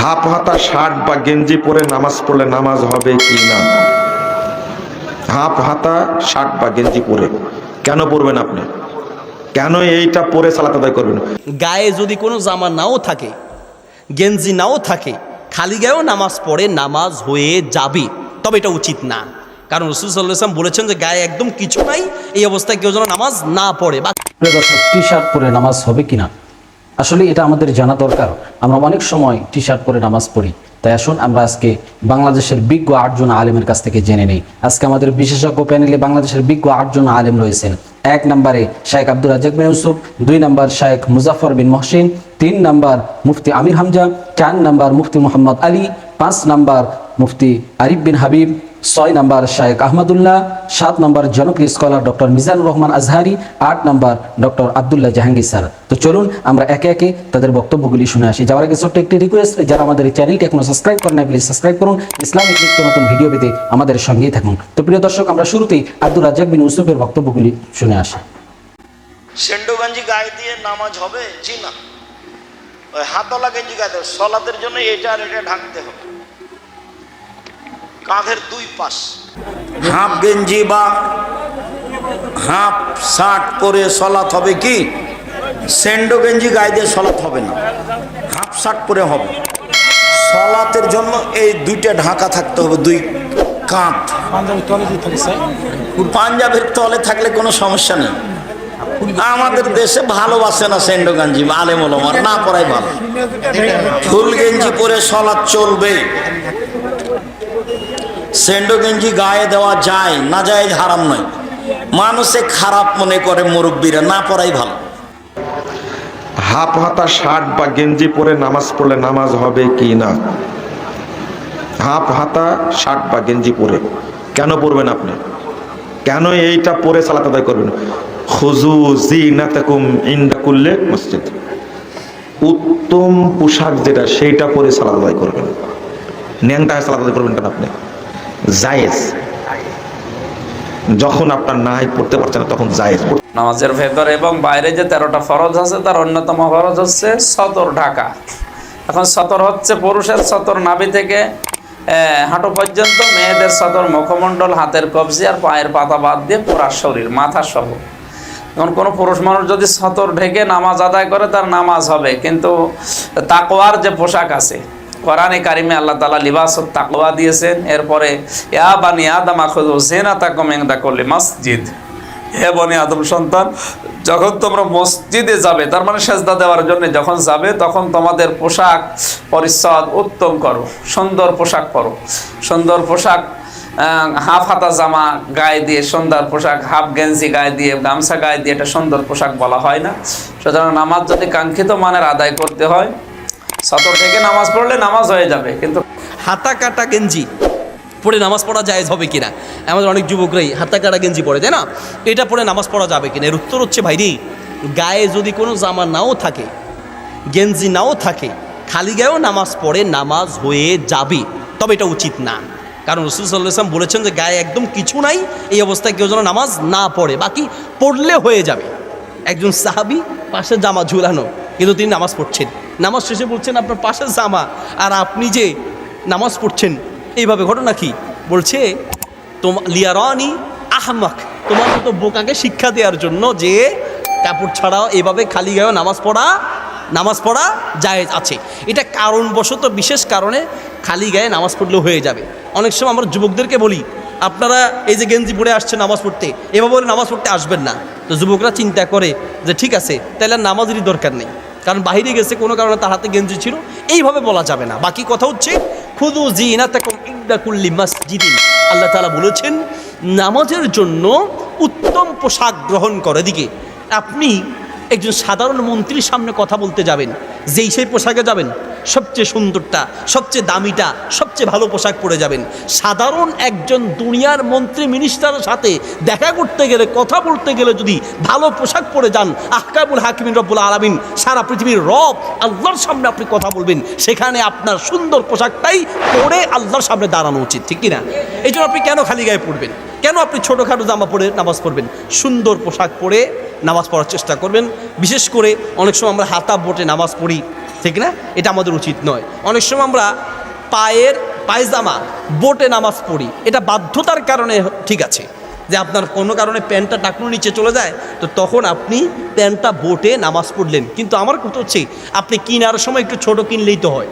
Half হাতা shirt বা গেঞ্জি পরে নামাজ পড়লে নামাজ হবে কি না? হাফ হাতা শার্ট বা গেঞ্জি পরে। কেন পরবেন আপনি? কেন এইটা পরে সালাত আদায় করবেন? গায়ে যদি কোনো জামা নাও থাকে গেঞ্জি নাও থাকে খালি গায়েও নামাজ পড়ে নামাজ হয়ে যাবে। তবে এটা উচিত না। কারণ রসুল সাল্লাম বলেছেন যে গায়ে একদম কিছু নাই এই অবস্থায় কেউ যেন নামাজ না পড়ে। বা টি শার্ট পরে নামাজ হবে কিনা আসলে এটা আমাদের জানা দরকার। আমরা অনেক সময় টি শার্ট পরে নামাজ পড়ি। তাই আসুন, আমরা আজকে বাংলাদেশের বিজ্ঞ আটজন আলেমের কাছ থেকে জেনে নেই। আজকে আমাদের বিশেষজ্ঞ প্যানেলে বাংলাদেশের বিজ্ঞ আটজন আলেম রয়েছেন। এক নম্বরে শায়েখ আব্দুল রাজাক বিন ইউসুফ, দুই নম্বর শায়েখ মুজাফর বিন মহসিন, তিন নম্বর মুফতি আমির হামজা, চার নম্বর মুফতি মোহাম্মদ আলী, পাঁচ নম্বর মুফতি আরিফ বিন হাবিব, ছয় নম্বর শায়েক আহমদুল্লাহ, সাত নম্বর জনপ্রিয় স্কলার ডক্টর মিজানুর রহমান আজহারি, আট number doctor Abdullah Jahangir sir. তো চলুন আমরা একে একে তাদের বক্তব্যগুলি শুনে আসি। যাওয়ার আগে ছোট্ট একটি রিকোয়েস্ট যারা আমাদের চ্যানেলটি এখনও সাবস্ক্রাইব করেন না প্লিজ সাবস্ক্রাইব করুন। ইসলামিক নিত্য নতুন ভিডিও পেতে আমাদের সঙ্গেই থাকুন। তো প্রিয় দর্শক, আমরা শুরুতেই আব্দুল রাজ্জাক বিন ইউসুফের বক্তব্যগুলি শুনে আসি। সেন্ডো গঞ্জি গায়ে দিয়ে নামাজ হবে? জি না। ওই হাতলা গেঞ্জি গায়ে সলাতের জন্য এটা আর এটা ঢাকতে হবে। কাঁধের দুই পাশ। হাফ গেঞ্জি বা হাফ শার্ট পরে সলাত হবে কি? সেন্ডো গেঞ্জি গায়ে দিয়ে সলাত হবে না। হাফ শার্ট পরে হবে। সলাতের জন্য এই দুইটা ঢাকা থাকতে হবে, দুই কাঁধ। পাঞ্জাবের তলে থাকলে কোনো সমস্যা নেই। আমাদের দেশে ভালোবাসে না সেন্ডো গঞ্জি, আলেম ওলমার না পড়াই ভালো। ফুল গেঞ্জি পরে সলাৎ চলবে সেন্ডো গেঞ্জি গায়ে দেওয়া যায়, না যায় হারাম নয়। মানুষে খারাপ মনে করে মুরব্বীরা, না পড়াই ভালো। হাফ হাতা শার্ট বা গেঞ্জি পরে নামাজ পড়লে নামাজ হবে কি না? হাফ হাতা শার্ট বা গেঞ্জি পরে কেন পরবেন আপনি? কেন এইটা পরে সালাত আদায় করবেন? খুজু জিনাতাকুম ইনদা কুল্লে মসজিদ। উত্তম পোশাক যেটা, সেইটা পরে সালাত আদায় করবেন। ন্যাংটা সালাত আদায় করবেন কেন আপনি? জায়েজ। যখন আপনার নাই, পড়তে পারছেন তখন জায়েজ। নামাজের ভেতর এবং বাইরে যে তেরোটা ফরজ আছে, তার অন্যতম ফরজ হচ্ছে সতর ঢাকা। এখন সতর হচ্ছে পুরুষের সতর নাভি থেকে হাঁটু পর্যন্ত, মেয়েদের সতর মুখমণ্ডল, হাতের কবজি আর পায়ের পাতা বাদ দিয়ে পুরা শরীর, মাথা সহ। এখন কোনো পুরুষ মানুষ যদি সতর ঢেকে নামাজ আদায় করে, তার নামাজ হবে। কিন্তু তাকওয়ার যে পোশাক আছে কোরআনে কারিমে আল্লাহ তালা লিবাস তাকওয়া দিয়েছেন। এরপরে, ইয়া বানি আদম জেনা করলে মসজিদ। হে বনি আদম সন্তান, যখন তোমরা মসজিদে যাবে, তার মানে সেজদা দেওয়ার জন্য যখন যাবে, তখন তোমাদের পোশাক পরিচ্ছদ উত্তম করো, সুন্দর পোশাক পরো। সুন্দর পোশাক হাফ হাতা জামা গায়ে দিয়ে, সুন্দর পোশাক, হাফ গেঞ্জি গায়ে দিয়ে, গামছা গায়ে দিয়ে, এটা সুন্দর পোশাক বলা হয় না। সুতরাং নামাজ যদি কাঙ্ক্ষিত মানের আদায় করতে হয় সতর থেকে নামাজ পড়লে নামাজ হয়ে যাবে, কিন্তু হাতা কাটা গেঞ্জি। পরে নামাজ পড়া জায়েজ হবে কিনা? আমাদের অনেক যুবকরাই হাতা কাটা গেঞ্জি পরে তাই না? এটা পরে নামাজ পড়া যাবে কিনা? এর উত্তর হচ্ছে, ভাইরে, গায়ে যদি কোনো জামা নাও থাকে, গেঞ্জি নাও থাকে, খালি গায়েও নামাজ পড়ে নামাজ হয়ে যাবে। তবে এটা উচিত না। কারণ রসুল বলেছেন যে, গায়ে একদম কিছু নাই, এই অবস্থায় কেউ যেন নামাজ না পড়ে, বাকি পড়লে হয়ে যাবে। একজন সাহাবি পাশে জামা ঝুলানো, কিন্তু তিনি নামাজ পড়ছেন। নামাজ শেষে বলছেন, আপনার পাশে জামা, আর আপনি যে নামাজ পড়ছেন, এইভাবে ঘটনা কি? বলছে, তোমা, লিয়ারানি আহমাক, তোমার মতো বোকাকে শিক্ষা দেওয়ার জন্য যে কাপড় ছাড়াও এভাবে খালি গায়েও নামাজ পড়া নামাজ পড়া জায়েজ আছে। এটা কারণবশত বিশেষ কারণে খালি গায়ে নামাজ পড়লেও হয়ে যাবে। অনেক সময় আমরা যুবকদেরকে বলি, আপনারা এই যে গেঞ্জি পরে আসছেন নামাজ পড়তে, এভাবে নামাজ পড়তে আসবেন না। তো যুবকরা চিন্তা করে যে, ঠিক আছে, তাহলে নামাজেরই দরকার নেই। কারণ বাহিরে গেছে, কোনো কারণে তার হাতে গেঞ্জি ছিল। এইভাবে বলা যাবে না। বাকি কথা হচ্ছে, খুদু জিনা তাকুম ইন্দা কুল্লি মসজিদিন। আল্লাহ তালা বলেছেন, নামাজের জন্য উত্তম পোশাক গ্রহণ করে। দিকে আপনি একজন সাধারণ মন্ত্রীর সামনে কথা বলতে যাবেন। যেই সেই পোশাকে যাবেন, সবচেয়ে সুন্দরটা, সবচেয়ে দামিটা, সবচেয়ে ভালো পোশাক পরে যাবেন। সাধারণ একজন দুনিয়ার মন্ত্রী মিনিস্টারের সাথে দেখা করতে গেলে, কথা বলতে গেলে যদি ভালো পোশাক পরে যান আহকাবুল হাকিমিন রব্বুল আলমিন, সারা পৃথিবীর রব আল্লাহর সামনে আপনি কথা বলবেন। সেখানে আপনার সুন্দর পোশাকটাই পরে আল্লাহর সামনে দাঁড়ানো উচিত, ঠিক কিনা? এই জন্য আপনি কেন খালি গায়ে পড়বেন? কেন আপনি ছোটোখাটো জামা পরে নামাজ পড়বেন? সুন্দর পোশাক পরে নামাজ পড়ার চেষ্টা করবেন। বিশেষ করে অনেক সময় আমরা হাতা বোটে নামাজ পড়ি, ঠিক না? এটা আমাদের উচিত নয়। অনেক সময় আমরা পায়ের পায়জামা বোটে নামাজ পড়ি, এটা বাধ্যতার কারণে ঠিক আছে। যে আপনার কোনো কারণে প্যান্টটা টাকনুর নিচে চলে যায়, তো তখন আপনি প্যান্টটা বোটে নামাজ পড়লেন। কিন্তু আমার কথা হচ্ছে, আপনি কিনার সময় একটু ছোট কিনলেই তো হয়।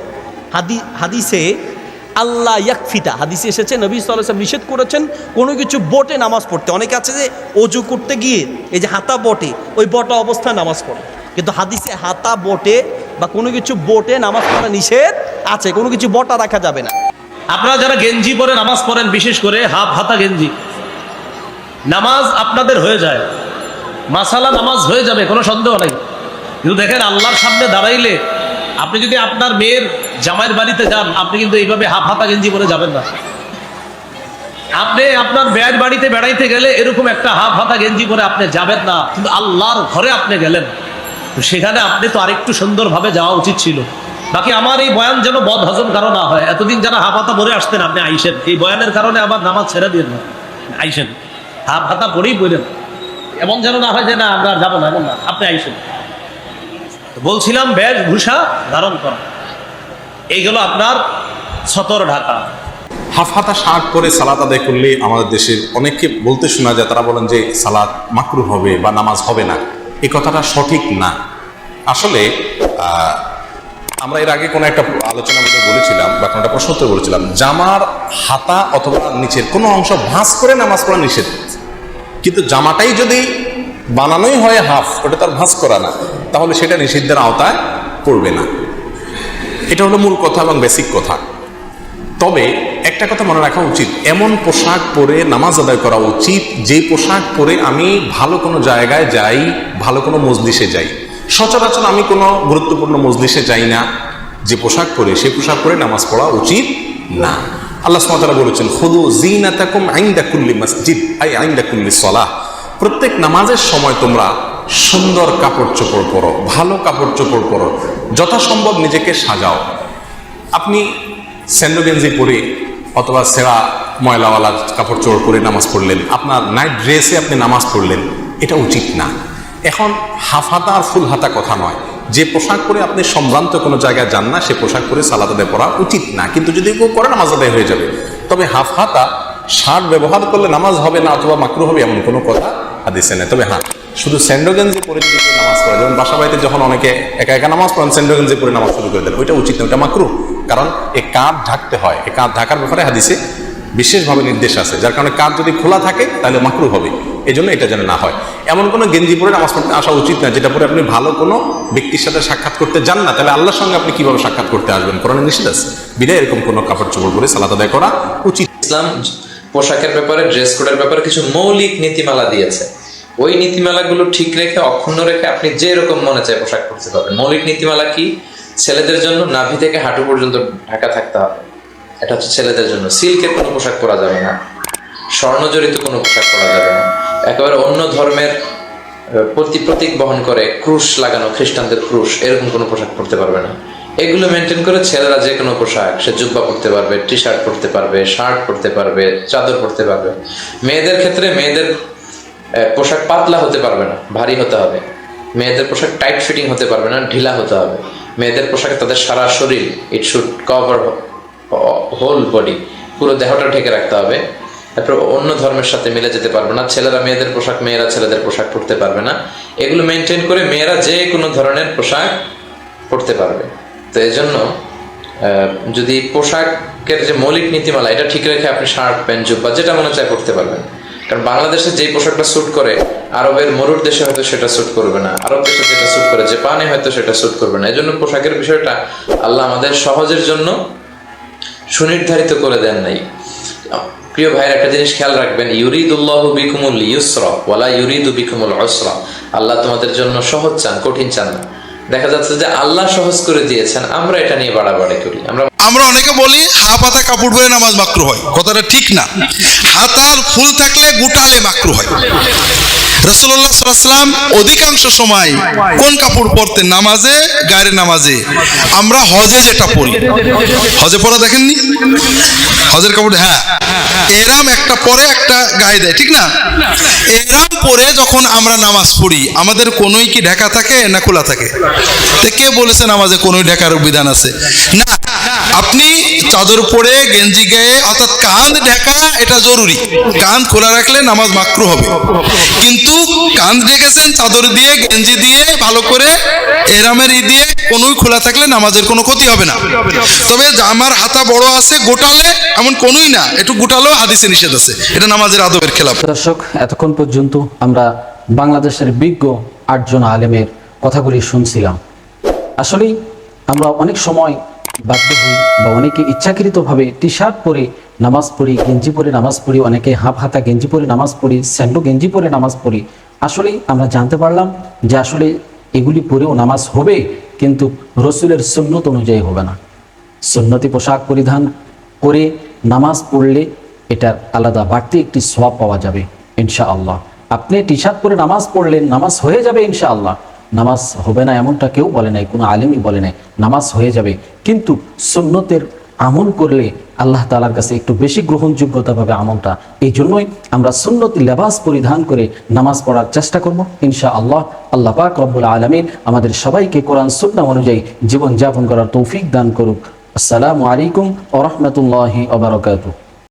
হাদি, হাদিসে আল্লাহ ইয়াকফিতা হাদিসে এসেছে, নবী সাল্লাম নিষেধ করেছেন কোনো কিছু বোটে নামাজ পড়তে। অনেকে আছে যে অজু করতে গিয়ে এই যে হাতা বটে, ওই বটা অবস্থায় নামাজ পড়ে। কিন্তু হাদিসে হাতা বটে বা কোনো কিছু বোটে নামাজ পড়া নিষেধ আছে, কোনো কিছু বটা রাখা যাবে না। আপনারা যারা গেঞ্জি পরে নামাজ পড়েন, বিশেষ করে হাফ হাতা গেঞ্জি, নামাজ আপনাদের হয়ে যায়। মাসালা নামাজ হয়ে যাবে, কোনো সন্দেহ নাই। কিন্তু দেখেন, আল্লাহর সামনে দাঁড়াইলে আপনি যদি আপনার মেয়ের জামাইয়ের বাড়িতে যান, আপনি কিন্তু এইভাবে হাফ হাতা গেঞ্জি পরে যাবেন না। আপনি আপনার মেয়ের বাড়িতে বেড়াইতে গেলে এরকম একটা হাফ হাতা গেঞ্জি পরে আপনি যাবেন না, কিন্তু আল্লাহর ঘরে আপনি গেলেন। সেখানে আপনি তো আরেকটু সুন্দরভাবে যাওয়া উচিত ছিল। বাকি আমার এই বয়ান যেন বদ হজম কারও না হয়। এতদিন যারা হাফ হাতা পরে আসতেন, আপনি আইসেন। এই বয়ানের কারণে আবার নামাজ ছেড়ে দিয়ে না। আইসেন। হাফ হাতা পরেই বললেন এমন যেন না হয় যে না, আমরা যাব না, এমন না। আপনি আইসেন। বলছিলাম বেশভূষা ধারণ করা। এইগুলো আপনার সতর ঢাকা। হাফ হাতা শার্ট পরে আদায় করলে আমাদের দেশের অনেককে বলতে শোনা যায়, তারা বলেন যে সালাদ মাকরু হবে বা নামাজ হবে না। এই কথাটা সঠিক না। আসলে আমরা এর আগে কোনো একটা আলোচনা বলে বলেছিলাম বা কোনো একটা প্রশ্ন উত্তরে বলেছিলাম, জামার হাতা অথবা নিচের কোনো অংশ ভাঁজ করে নামাজ পড়া নিষেধ। কিন্তু জামাটাই যদি বানানোই হয় হাফ, ওটা তার ভাঁজ করা না। তাহলে সেটা নিষিদ্ধের আওতায় পড়বে না। এটা হলো মূল কথা এবং বেসিক কথা। তবে একটা কথা মনে রাখা উচিত, এমন পোশাক পরে নামাজ আদায় করা উচিত, যে পোশাক পরে আমি ভালো কোনো জায়গায় যাই, ভালো কোনো মজলিসে যাই। সচরাচর আমি কোনো গুরুত্বপূর্ণ মজলিসে যাই না, যে পোশাক পরে সেই পোশাক পরে নামাজ পড়া উচিত না। আল্লাহ সুবহানাহু বলেছেন খুদু জিনাতাকুম আইন্দা কুল্লি মসজিদ আই আইন্দা কুল্লি সলাহ। প্রত্যেক নামাজের সময় তোমরা সুন্দর কাপড় চোপড় পরো, ভালো কাপড় চোপড় পরো, যথাসম্ভব নিজেকে সাজাও। আপনি স্যান্ডো গেঞ্জি পরে অথবা সেরা ময়লাওয়ালা কাপড় চোপড় পরে নামাজ পড়লেন, আপনার নাইট ড্রেসে আপনি নামাজ পড়লেন, এটা উচিত না। এখন হাফ হাতা আর ফুল হাতা কথা নয়। যে পোশাক পরে আপনি সম্ভ্রান্ত কোনো জায়গায় যান না, সে পোশাক পরে সালাদ আদায় পড়া উচিত না। কিন্তু যদি কেউ করে, নামাজ আদায় হয়ে যাবে। তবে হাফ হাতা শার্ট ব্যবহার করলে নামাজ হবে না অথবা মাকরু হবে এমন কোনো কথা হাদিসে নেই। তবে হ্যাঁ শুধু স্যান্ডো গেঞ্জি পরে যদি কেউ নামাজ পড়ে, যেমন বাসা বাড়িতে যখন অনেকে একা একা নামাজ পড়েন, স্যান্ডোগেঞ্জি পরে নামাজ শুরু করে দেন। ওইটা উচিত না ওইটা মাকরু। কারণ এ কাঁধ ঢাকতে হয়। এ কাঁধ ঢাকার ব্যাপারে হাদিসে বিশেষভাবে নির্দেশ আছে। যার কারণে কাঁধ যদি খোলা থাকে, তাহলে মাকরু হবে। এই জন্য এটা যেন না হয়। এমন কোনো গেঞ্জি পরে নামাজ পড়তে আসা উচিত না, যেটা পরে আপনি ভালো কোনো ব্যক্তির সাথে সাক্ষাৎ করতে যান না। তাহলে আল্লাহর সঙ্গে আপনি কীভাবে সাক্ষাৎ করতে আসবেন? কোরআন নিষেধ আছে? বিদায় এরকম কোনো কাপড় চোপড় পরে সালাত আদায় করা উচিত। ইসলাম পোশাকের ব্যাপারে ড্রেস কোডের ব্যাপারে কিছু মৌলিক নীতিমালা দিয়েছে। ওই নীতিমালাগুলো ঠিক রেখে, অক্ষুণ্ণ রেখে আপনি যে রকম মনে চায় পোশাক পরতে পারবেন। মৌলিক নীতিমালা কি? ছেলেদের জন্য নাভি থেকে হাঁটু পর্যন্ত ঢাকা থাকতে হবে। এটা হচ্ছে ছেলেদের জন্য। সিল্কের কোনো পোশাক পরা যাবে না। স্বর্ণজড়িত কোনো পোশাক পরা যাবে না। একেবারে অন্য ধর্মের প্রতি প্রতীক বহন করে ক্রুশ লাগানো, খ্রিস্টানদের ক্রুশ, এরকম কোনো পোশাক পরতে পারবে না। এগুলো মেনটেন করে ছেলেরা যে কোনো পোশাক, সে জুব্বা পরতে পারবে টি শার্ট পরতে পারবে শার্ট পরতে পারবে, চাদর পরতে পারবে। মেয়েদের ক্ষেত্রে মেয়েদের পোশাক পাতলা হতে পারবে না, ভারী হতে হবে। মেয়েদের পোশাক টাইট ফিটিং হতে পারবে না, ঢিলা হতে হবে। মেয়েদের পোশাকে তাদের সারা শরীর it should cover whole body পুরো দেহটা ঢেকে রাখতে হবে। তারপর অন্য ধর্মের সাথে মিলে যেতে পারবে না, ছেলেরা মেয়েদের পোশাক, মেয়েরা ছেলেদের পোশাক পরতে পারবে না। এগুলো মেনটেন করে মেয়েরা যে কোনো ধরনের পোশাক পরতে পারবে। তো এই জন্য যদি পোশাকের যে মৌলিক নীতিমালা, এটা ঠিক রেখে আপনি শার্ট, প্যান্ট, জুব্বা, যেটা মনে চায় পরতে পারবেন। কারণ বাংলাদেশে যেই পোশাকটা স্যুট করে, আরবের মরুর দেশে হয়তো সেটা স্যুট করবে না, আরব দেশে যেটা স্যুট করে, জাপানে হয়তো সেটা স্যুট করবে না। এই জন্য পোশাকের বিষয়টা আল্লাহ আমাদের সহজের জন্য সুনির্ধারিত করে দেন নাই। প্রিয় ভাইয়ের, একটা জিনিস খেয়াল রাখবেন, ইউরিদুল্লাহ বিকুমুল ইউসরা, ওয়ালা ইউরিদু বিকুমুল অসরা আল্লাহ তোমাদের জন্য সহজ চান, কঠিন চান না। দেখা যাচ্ছে যে আল্লাহ সহজ করে দিয়েছেন আমরা এটা নিয়ে বাড়াবাড়ি করি। আমরা আমরা অনেকে বলি হাফ হাতা কাপড় পরে নামাজ মাকরু হয়। কথাটা ঠিক না। হাতার ফুল থাকলে গুটালে মাকরু হয়। রসুল্লাহ সাল্লাম অধিকাংশ সময় কোন কাপড় পরতেন? নামাজে, গায়ের নামাজে। আমরা হজে যেটা পরি। হজে পরা দেখেননি? হজের কাপড় হ্যাঁ। এরাম একটা পরে একটা গায়ে দেয়, ঠিক না? এরাম পরে যখন আমরা নামাজ পড়ি, আমাদের কোনোই কি ঢাকা থাকে না খোলা থাকে? কে বলেছে নামাজে কোনোই ঢাকার বিধান আছে? না আপনি চাদর পরে গেঞ্জি গায়ে, অর্থাৎ কাঁধ ঢাকা, এটা জরুরি। কাঁধ খোলা রাখলে নামাজ মাকরু হবে। কিন্তু কাঁধ ঢেকেছেন চাদর দিয়ে, গেঞ্জি দিয়ে, ভালো করে এরামের ই দিয়ে, কোনোই খোলা থাকলে নামাজের কোনো ক্ষতি হবে না। তবে জামার হাতা বড় আছে, গোটালে এমন কোনোই না, একটু গোটালেও হাদিসে নিষেধ আছে। এটা নামাজের আদবের খেলাফ দর্শক, এতক্ষণ পর্যন্ত আমরা বাংলাদেশের বিজ্ঞ আটজন আলেমের কথাগুলি শুনছিলাম। আসলেই আমরা অনেক সময় বাধ্য হই বা অনেকে ইচ্ছাকৃতভাবে টি শার্ট পরে নামাজ পড়ি, গেঞ্জি পরে নামাজ পড়ি, অনেকে হাফ হাতা গেঞ্জি পরে নামাজ পড়ি, স্যান্ডো গেঞ্জি পরে নামাজ পড়ি। আসলেই আমরা জানতে পারলাম যে আসলে এগুলি পরেও নামাজ হবে, কিন্তু রসুলের সুন্নত অনুযায়ী হবে না। সুন্নতি পোশাক পরিধান করে নামাজ পড়লে এটার আলাদা বাড়তি একটি সব পাওয়া যাবে ইনশা আল্লাহ আপনি টি শার্ট পরে নামাজ পড়লেন, নামাজ হয়ে যাবে ইনশা আল্লাহ নামাজ হবে না এমনটা কেউ বলে নাই, কোনো আলেমই বলে নাই, নামাজ হয়ে যাবে। কিন্তু সুন্নতের আমল করলে আল্লাহ তালার কাছে একটু বেশি গ্রহণযোগ্যতা পাবে আমলটা। এই জন্যই আমরা সুন্নতি লেবাস পরিধান করে নামাজ পড়ার চেষ্টা করব। ইনশা আল্লাহ আল্লাহ পাক রব্বুল আলমিন আমাদের সবাইকে কোরআন সুন্না অনুযায়ী জীবনযাপন করার তৌফিক দান করুক। আসসালামু আলাইকুম ও রহমতুল্লাহি